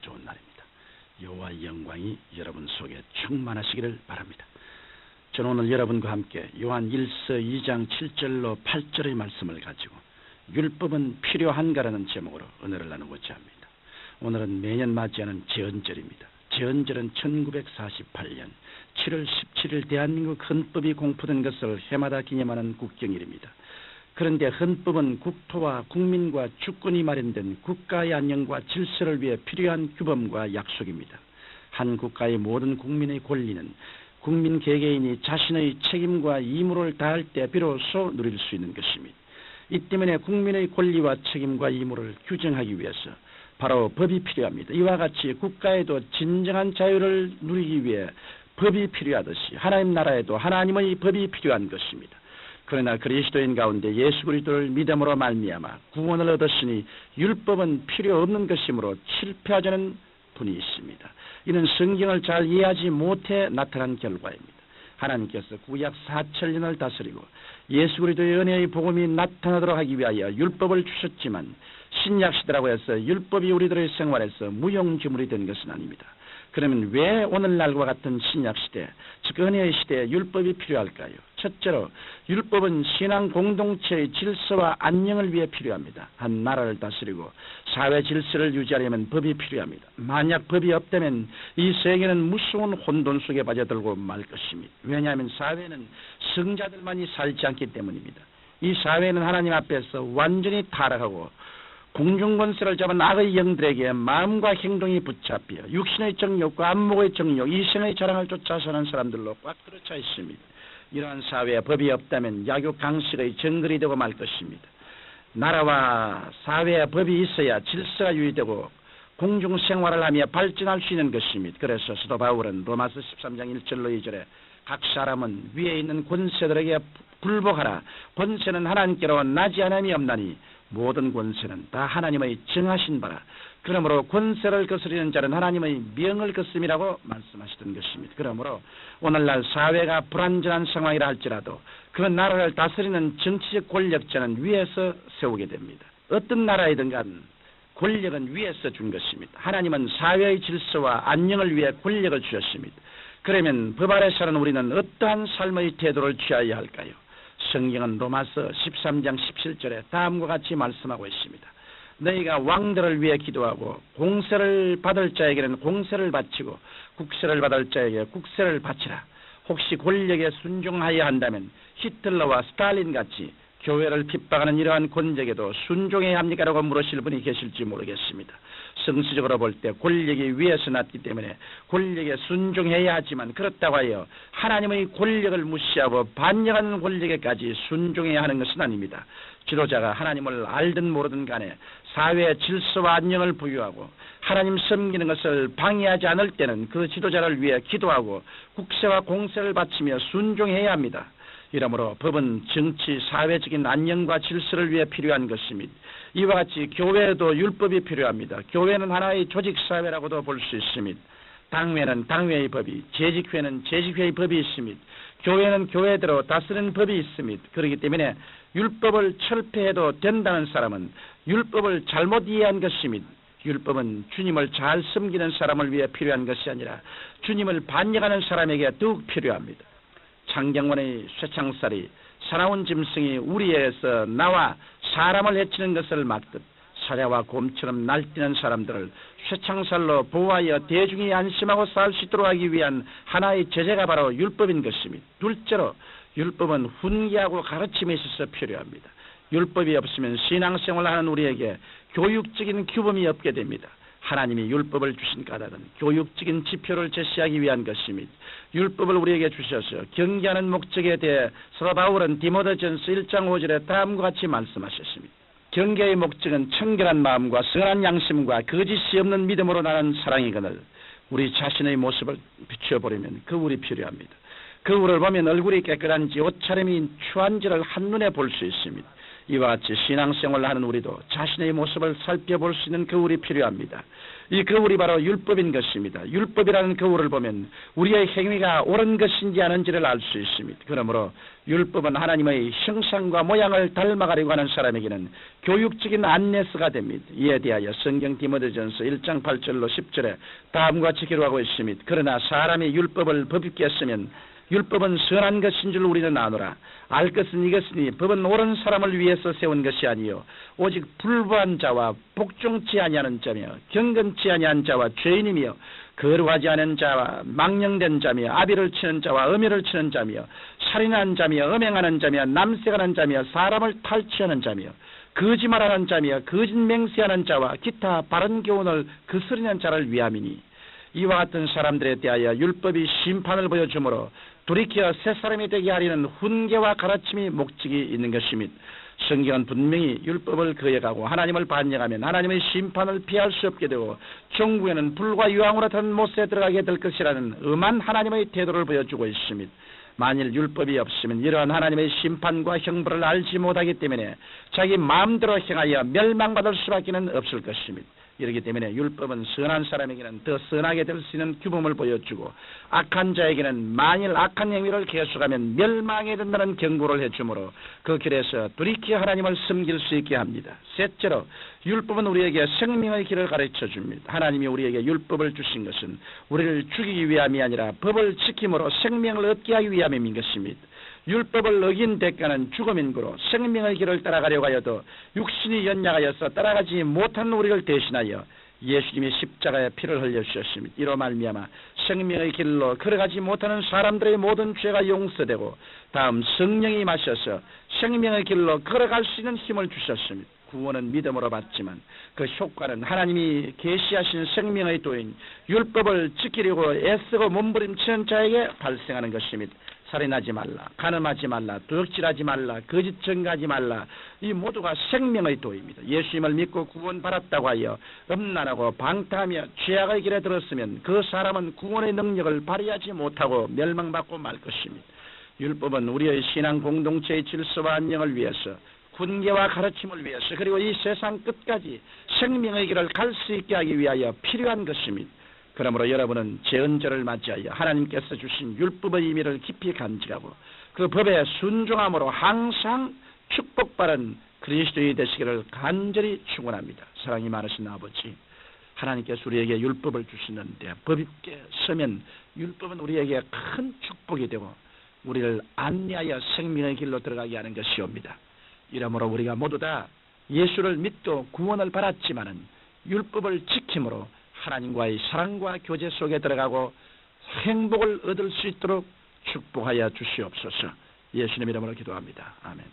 좋은 날입니다. 여호와의 영광이 여러분 속에 충만하시기를 바랍니다. 저는 오늘 여러분과 함께 요한 1서 2장 7절로 8절의 말씀을 가지고 율법은 필요한가라는 제목으로 은혜를 나누고자 합니다. 오늘은 매년 맞이하는 제헌절입니다. 제헌절은 1948년 7월 17일 대한민국 헌법이 공포된 것을 해마다 기념하는 국경일입니다. 그런데 헌법은 국토와 국민과 주권이 마련된 국가의 안녕과 질서를 위해 필요한 규범과 약속입니다. 한 국가의 모든 국민의 권리는 국민 개개인이 자신의 책임과 의무를 다할 때 비로소 누릴 수 있는 것입니다. 이 때문에 국민의 권리와 책임과 의무를 규정하기 위해서 바로 법이 필요합니다. 이와 같이 국가에도 진정한 자유를 누리기 위해 법이 필요하듯이 하나님 나라에도 하나님의 법이 필요한 것입니다. 그러나 그리스도인 가운데 예수 그리스도를 믿음으로 말미암아 구원을 얻었으니 율법은 필요 없는 것이므로 실패하자는 분이 있습니다. 이는 성경을 잘 이해하지 못해 나타난 결과입니다. 하나님께서 구약 4천년을 다스리고 예수 그리스도의 은혜의 복음이 나타나도록 하기 위하여 율법을 주셨지만 신약 시대라고 해서 율법이 우리들의 생활에서 무용지물이 된 것은 아닙니다. 그러면 왜 오늘날과 같은 신약 시대, 즉 은혜의 시대에 율법이 필요할까요? 첫째로 율법은 신앙 공동체의 질서와 안녕을 위해 필요합니다. 한 나라를 다스리고 사회 질서를 유지하려면 법이 필요합니다. 만약 법이 없다면 이 세계는 무서운 혼돈 속에 빠져들고 말 것입니다. 왜냐하면 사회는 성자들만이 살지 않기 때문입니다. 이 사회는 하나님 앞에서 완전히 타락하고 공중권세를 잡은 악의 영들에게 마음과 행동이 붙잡혀 육신의 정욕과 안목의 정욕, 이생의 자랑을 쫓아 사는 사람들로 꽉 들어차 있습니다. 이러한 사회에 법이 없다면 약육 강식의 정글이 되고 말 것입니다. 나라와 사회에 법이 있어야 질서가 유지되고 공중 생활을 하며 발전할 수 있는 것입니다. 그래서 수도 바울은 로마서 13장 1절로 2절에 각 사람은 위에 있는 권세들에게 굴복하라. 권세는 하나님께로 나지 않음이 없나니 모든 권세는 다 하나님의 정하신 바라. 그러므로 권세를 거스리는 자는 하나님의 명을 거스름이라고 말씀하시던 것입니다. 그러므로 오늘날 사회가 불안전한 상황이라 할지라도 그 나라를 다스리는 정치적 권력자는 위에서 세우게 됩니다. 어떤 나라이든 간 권력은 위에서 준 것입니다. 하나님은 사회의 질서와 안녕을 위해 권력을 주셨습니다. 그러면 법 아래 사는 우리는 어떠한 삶의 태도를 취해야 할까요? 성경은 로마서 13장 17절에 다음과 같이 말씀하고 있습니다. 너희가 왕들을 위해 기도하고 공세를 받을 자에게는 공세를 바치고 국세를 받을 자에게 국세를 바치라. 혹시 권력에 순종하여야 한다면 히틀러와 스탈린 같이 교회를 핍박하는 이러한 권력에도 순종해야 합니까라고 물으실 분이 계실지 모르겠습니다. 성수적으로 볼 때 권력이 위에서 났기 때문에 권력에 순종해야 하지만 그렇다고 하여 하나님의 권력을 무시하고 반역하는 권력에까지 순종해야 하는 것은 아닙니다. 지도자가 하나님을 알든 모르든 간에 사회의 질서와 안녕을 부여하고 하나님 섬기는 것을 방해하지 않을 때는 그 지도자를 위해 기도하고 국세와 공세를 바치며 순종해야 합니다. 이러므로 법은 정치, 사회적인 안녕과 질서를 위해 필요한 것입니다. 이와 같이 교회에도 율법이 필요합니다. 교회는 하나의 조직사회라고도 볼 수 있습니다. 당회는 당회의 법이, 재직회는 재직회의 법이 있습니다. 교회는 교회대로 다스리는 법이 있습니다. 그렇기 때문에 율법을 철폐해도 된다는 사람은 율법을 잘못 이해한 것입니다. 율법은 주님을 잘 섬기는 사람을 위해 필요한 것이 아니라 주님을 반역하는 사람에게 더욱 필요합니다. 창경원의 쇠창살이 사나운 짐승이 우리에서 나와 사람을 해치는 것을 막듯 사자와 곰처럼 날뛰는 사람들을 쇠창살로 보호하여 대중이 안심하고 살 수 있도록 하기 위한 하나의 제재가 바로 율법인 것입니다. 둘째로 율법은 훈계하고 가르침에 있어서 필요합니다. 율법이 없으면 신앙생활하는 우리에게 교육적인 규범이 없게 됩니다. 하나님이 율법을 주신 까닭은 교육적인 지표를 제시하기 위한 것입니다. 율법을 우리에게 주셔서 경계하는 목적에 대해 서로 바울은 디모데전서 1장 5절에 다음과 같이 말씀하셨습니다. 경계의 목적은 청결한 마음과 선한 양심과 거짓이 없는 믿음으로 나는 사랑이거늘 우리 자신의 모습을 비춰보려면 그 우리 필요합니다. 거울을 보면 얼굴이 깨끗한지 옷차림이 추한지를 한눈에 볼 수 있습니다. 이와 같이 신앙생활을 하는 우리도 자신의 모습을 살펴볼 수 있는 거울이 필요합니다. 이 거울이 바로 율법인 것입니다. 율법이라는 거울을 보면 우리의 행위가 옳은 것인지 아닌지를 알 수 있습니다. 그러므로 율법은 하나님의 형상과 모양을 닮아가려고 하는 사람에게는 교육적인 안내서가 됩니다. 이에 대하여 성경 디모데전서 1장 8절로 10절에 다음과 같이 기록하고 있습니다. 그러나 사람이 율법을 법있게 쓰면 율법은 선한 것인 줄 우리는 아노라. 알 것은 이것이니 법은 옳은 사람을 위해서 세운 것이 아니요 오직 불부한 자와 복종치 아니하는 자며 경건치 아니한 자와 죄인이며 거룩하지 않은 자와 망령된 자며 아비를 치는 자와 어미를 치는 자며 살인한 자며 음행하는 자며 남색하는 자며 사람을 탈취하는 자며 거짓말하는 자며 거짓 맹세하는 자와 기타 바른 교훈을 그스리는 자를 위함이니 이와 같은 사람들에 대하여 율법이 심판을 보여주므로 돌이켜 새 사람이 되게 하려는 훈계와 가르침이 목적이 있는 것입니다. 성경은 분명히 율법을 거역하고 하나님을 반역하면 하나님의 심판을 피할 수 없게 되고 종국에는 불과 유황으로 탄 못에 들어가게 될 것이라는 음한 하나님의 태도를 보여주고 있습니다. 만일 율법이 없으면 이러한 하나님의 심판과 형벌을 알지 못하기 때문에 자기 마음대로 행하여 멸망받을 수밖에 는 없을 것입니다. 이렇기 때문에 율법은 선한 사람에게는 더 선하게 될 수 있는 규범을 보여주고 악한 자에게는 만일 악한 행위를 계속하면 멸망에 된다는 경고를 해주므로 그 길에서 돌이켜 하나님을 섬길 수 있게 합니다. 셋째로 율법은 우리에게 생명의 길을 가르쳐 줍니다. 하나님이 우리에게 율법을 주신 것은 우리를 죽이기 위함이 아니라 법을 지킴으로 생명을 얻게 하기 위함인 것입니다. 율법을 어긴 대가는 죽음인 거로 생명의 길을 따라가려고 하여도 육신이 연약하여서 따라가지 못한 우리를 대신하여 예수님이 십자가에 피를 흘려주셨습니다. 이로 말미암아 생명의 길로 걸어가지 못하는 사람들의 모든 죄가 용서되고 다음 성령이 마셔서 생명의 길로 걸어갈 수 있는 힘을 주셨습니다. 구원은 믿음으로 받지만 그 효과는 하나님이 계시하신 생명의 도인 율법을 지키려고 애쓰고 몸부림치는 자에게 발생하는 것입니다. 살인하지 말라, 가늠하지 말라, 도둑질하지 말라, 거짓 증가하지 말라. 이 모두가 생명의 도입니다. 예수님을 믿고 구원 받았다고 하여 음란하고 방탕하며 죄악의 길에 들었으면 그 사람은 구원의 능력을 발휘하지 못하고 멸망받고 말 것입니다. 율법은 우리의 신앙 공동체의 질서와 안녕을 위해서 군계와 가르침을 위해서 그리고 이 세상 끝까지 생명의 길을 갈 수 있게 하기 위하여 필요한 것입니다. 그러므로 여러분은 제언절을 맞이하여 하나님께서 주신 율법의 의미를 깊이 간직하고 그 법에 순종함으로 항상 축복받은 그리스도의 되시기를 간절히 축원합니다. 사랑이 많으신 아버지 하나님께서 우리에게 율법을 주시는데 법 있게 서면 율법은 우리에게 큰 축복이 되고 우리를 안내하여 생명의 길로 들어가게 하는 것이옵니다. 이러므로 우리가 모두 다 예수를 믿고 구원을 받았지만은 율법을 지킴으로 하나님과의 사랑과 교제 속에 들어가고 행복을 얻을 수 있도록 축복하여 주시옵소서. 예수님 이름으로 기도합니다. 아멘.